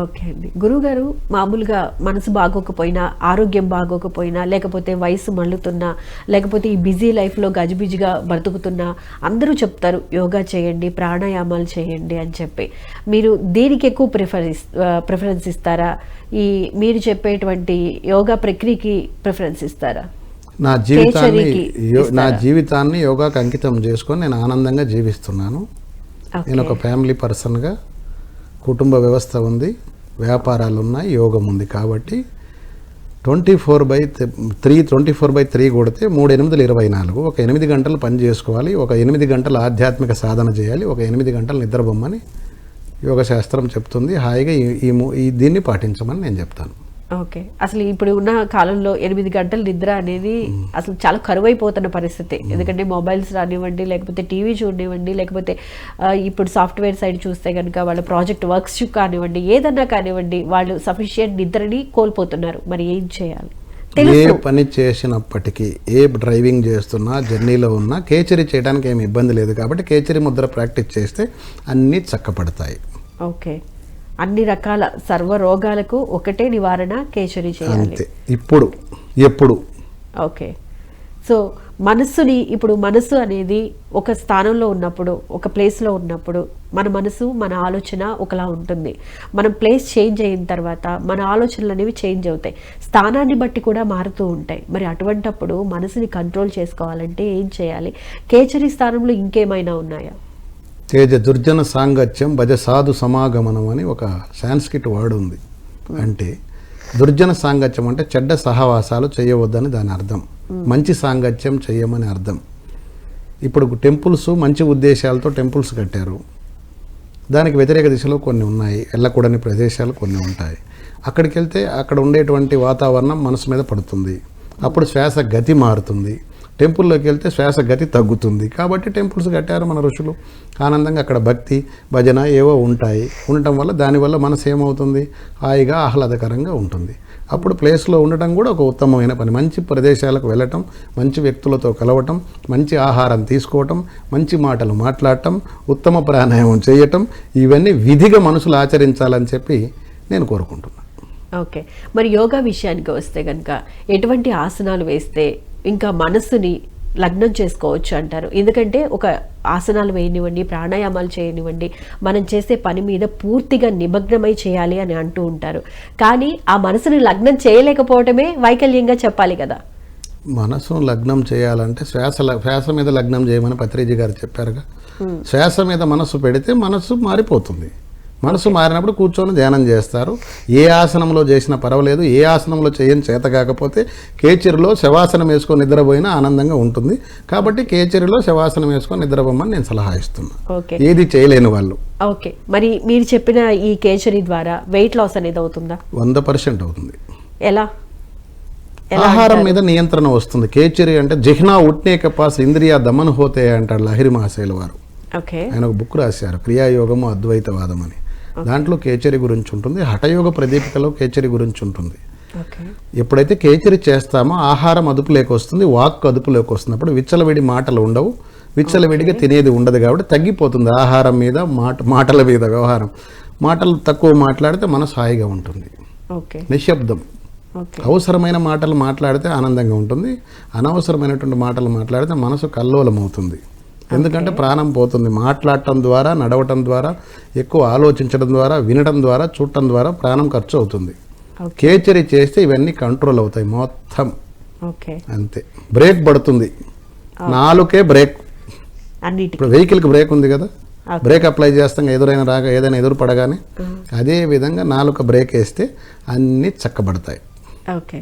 Okay అండి. గురువుగారు మామూలుగా మనసు బాగోకపోయినా ఆరోగ్యం బాగోకపోయినా లేకపోతే వయసు మళ్ళుతున్నా లేకపోతే ఈ బిజీ లైఫ్లో గజిబిజిగా బ్రతుకుతున్నా అందరూ చెప్తారు యోగా చేయండి ప్రాణాయామాలు చేయండి అని చెప్పి. మీరు దేనికి ఎక్కువ ప్రిఫర్ ప్రిఫరెన్స్ ఇస్తారా? ఈ మీరు చెప్పేటువంటి యోగా ప్రక్రియకి ప్రిఫరెన్స్ ఇస్తారా? నా జీవితాన్ని నా? జీవితాన్ని యోగాకి అంకితం చేసుకొని నేను ఆనందంగా జీవిస్తున్నాను. నేను ఒక ఫ్యామిలీ పర్సన్గా కుటుంబ వ్యవస్థ ఉంది వ్యాపారాలు ఉన్నాయి యోగం ఉంది కాబట్టి twenty four by three twenty four by three కొడితే మూడు ఎనిమిదిలు ఇరవై నాలుగు. ఒక ఎనిమిది గంటలు పని చేసుకోవాలి ఒక ఎనిమిది గంటలు ఆధ్యాత్మిక సాధన చేయాలి ఒక ఎనిమిది గంటలు నిద్రబొమ్మని యోగ శాస్త్రం చెప్తుంది. హాయిగా ఈ- ఈ ఈ దీన్ని పాటించమని నేను చెప్తాను. ఓకే. అసలు ఇప్పుడు ఉన్న కాలంలో ఎనిమిది గంటల నిద్ర అనేది అసలు చాలా కరువైపోతున్న పరిస్థితి. ఎందుకంటే మొబైల్స్ రానివ్వండి లేకపోతే టీవీ చూడనివ్వండి లేకపోతే ఇప్పుడు సాఫ్ట్వేర్ సైడ్ చూస్తే కనుక వాళ్ళ ప్రాజెక్ట్ వర్క్స్ కానివ్వండి ఏదన్నా కానివ్వండి వాళ్ళు సఫిషియెంట్ నిద్రని కోల్పోతున్నారు. మరి ఏం చేయాలి? ఏ పని చేసినప్పటికీ ఏ డ్రైవింగ్ చేస్తున్నా జర్నీలో ఉన్నా కేచరీ చేయడానికి ఏమి ఇబ్బంది లేదు కాబట్టి కేచరీ ముద్ర ప్రాక్టీస్ చేస్తే అన్నీ చక్కపడతాయి ఓకే. అన్ని రకాల సర్వ రోగాలకు ఒకటే నివారణ కేచరి చేయాలి. ఇప్పుడు ఎప్పుడు? ఓకే. సో మనస్సుని ఇప్పుడు మనసు అనేది ఒక స్థానంలో ఉన్నప్పుడు ఒక ప్లేస్లో ఉన్నప్పుడు మన మనసు మన ఆలోచన ఒకలా ఉంటుంది. మనం ప్లేస్ చేంజ్ అయిన తర్వాత మన ఆలోచనలు అనేవి చేంజ్ అవుతాయి. స్థానాన్ని బట్టి కూడా మారుతూ ఉంటాయి. మరి అటువంటప్పుడు మనసుని కంట్రోల్ చేసుకోవాలంటే ఏం చేయాలి? కేచరి స్థానంలో ఇంకేమైనా ఉన్నాయా? తేజ దుర్జన సాంగత్యం భజ సాధు సమాగమనం అని ఒక సాంస్క్రిట్ వర్డ్ ఉంది అంటే దుర్జన సాంగత్యం అంటే చెడ్డ సహవాసాలు చేయవద్దని దాని అర్థం. మంచి సాంగత్యం చేయమని అర్థం. ఇప్పుడు టెంపుల్స్ మంచి ఉద్దేశాలతో టెంపుల్స్ కట్టారు. దానికి వ్యతిరేక దిశలో కొన్ని ఉన్నాయి. వెళ్ళకూడని ప్రదేశాలు కొన్ని ఉంటాయి. అక్కడికి వెళ్తే అక్కడ ఉండేటువంటి వాతావరణం మనసు మీద పడుతుంది. అప్పుడు శ్వాస గతి మారుతుంది. టెంపుల్లోకి వెళ్తే శ్వాస గతి తగ్గుతుంది. కాబట్టి టెంపుల్స్ కట్టారు మన ఋషులు. ఆనందంగా అక్కడ భక్తి భజన ఏవో ఉంటాయి. ఉండటం వల్ల దానివల్ల మనసు ఏమవుతుంది? హాయిగా ఆహ్లాదకరంగా ఉంటుంది. అప్పుడు ప్లేస్లో ఉండటం కూడా ఒక ఉత్తమమైన పని. మంచి ప్రదేశాలకు వెళ్ళటం మంచి వ్యక్తులతో కలవటం మంచి ఆహారం తీసుకోవటం మంచి మాటలు మాట్లాడటం ఉత్తమ ప్రాణాయామం చేయటం ఇవన్నీ విధిగా మనుషులు ఆచరించాలని చెప్పి నేను కోరుకుంటున్నాను ఓకే. మరి యోగా విషయానికి వస్తే కనుక ఎటువంటి ఆసనాలు వేస్తే ఇంకా మనస్సుని లగ్నం చేసుకోవచ్చు అంటారు. ఎందుకంటే ఒక ఆసనాలు వేయనివ్వండి ప్రాణాయామాలు చేయనివ్వండి మనం చేసే పని మీద పూర్తిగా నిమగ్నమై చేయాలి అని అంటూ ఉంటారు. కానీ ఆ మనసుని లగ్నం చేయలేకపోవటమే వైకల్యంగా చెప్పాలి కదా. మనసును లగ్నం చేయాలంటే శ్వాస శ్వాస మీద లగ్నం చేయమని పత్రిజీ గారు చెప్పారుగా. శ్వాస మీద మనసు పెడితే మనసు మారిపోతుంది. మనసు మారినప్పుడు కూర్చొని ధ్యానం చేస్తారు. ఏ ఆసనంలో చేసినా పర్వాలేదు. ఏ ఆసనంలో చేయని చేత కాకపోతే కేచరిలో శవాసనం వేసుకొని నిద్రపోయినా ఆనందంగా ఉంటుంది. కాబట్టి కేచరిలో శవాసనం వేసుకొని నిద్రపోమని నేను సలహా ఇస్తున్నా. ఓకే. ఏది చేయలేని వాళ్ళు. ఓకే. మరి మీరు చెప్పిన ఈ కేచరి ద్వారా వెయిట్ లాస్ అనేది అవుతుందా? వంద పర్సెంట్ అవుతుంది. ఎలా? ఆహారం మీద నియంత్రణ వస్తుంది. కేచరి అంటే జిహ్నా ఉట్నే కపాస్ ఇంద్రియ దమన్ హోతే అంటాడు లహిరి మహాశైల వారు. ఓకే. ఆయన ఒక బుక్ రాశారు. క్రియాయోగము అద్వైతవాదం అని. దాంట్లో కేచరి గురించి ఉంటుంది. హఠయోగ ప్రదీపికలో కేచరి గురించి ఉంటుంది. ఎప్పుడైతే కేచరి చేస్తామో ఆహారం అదుపులోకి వస్తుంది వాక్ అదుపులోకి వస్తుంది అప్పుడు విచ్చలవిడి మాటలు ఉండవు. విచ్చలవిడిగా తినేది ఉండదు కాబట్టి తగ్గిపోతుంది ఆహారం మీద మాట మాటల మీద వ్యవహారం. మాటలు తక్కువ మాట్లాడితే మనసు హాయిగా ఉంటుంది. నిశ్శబ్దం. అవసరమైన మాటలు మాట్లాడితే ఆనందంగా ఉంటుంది. అనవసరమైనటువంటి మాటలు మాట్లాడితే మనసు కల్లోలం అవుతుంది ఎందుకంటే ప్రాణం పోతుంది. మాట్లాడటం ద్వారా నడవటం ద్వారా ఎక్కువ ఆలోచించడం ద్వారా వినడం ద్వారా చూడటం ద్వారా ప్రాణం ఖర్చు అవుతుంది. కేచరి చేస్తే ఇవన్నీ కంట్రోల్ అవుతాయి మొత్తం. అంతే. బ్రేక్ పడుతుంది. నాలుకే బ్రేక్. ఇప్పుడు వెహికల్కి బ్రేక్ ఉంది కదా. బ్రేక్ అప్లై చేస్తాం ఎదురైనా రాగా ఏదైనా ఎదురు పడగానే అదే విధంగా నాలుక బ్రేక్ వేస్తే అన్నీ చక్కబడతాయి. ఓకే.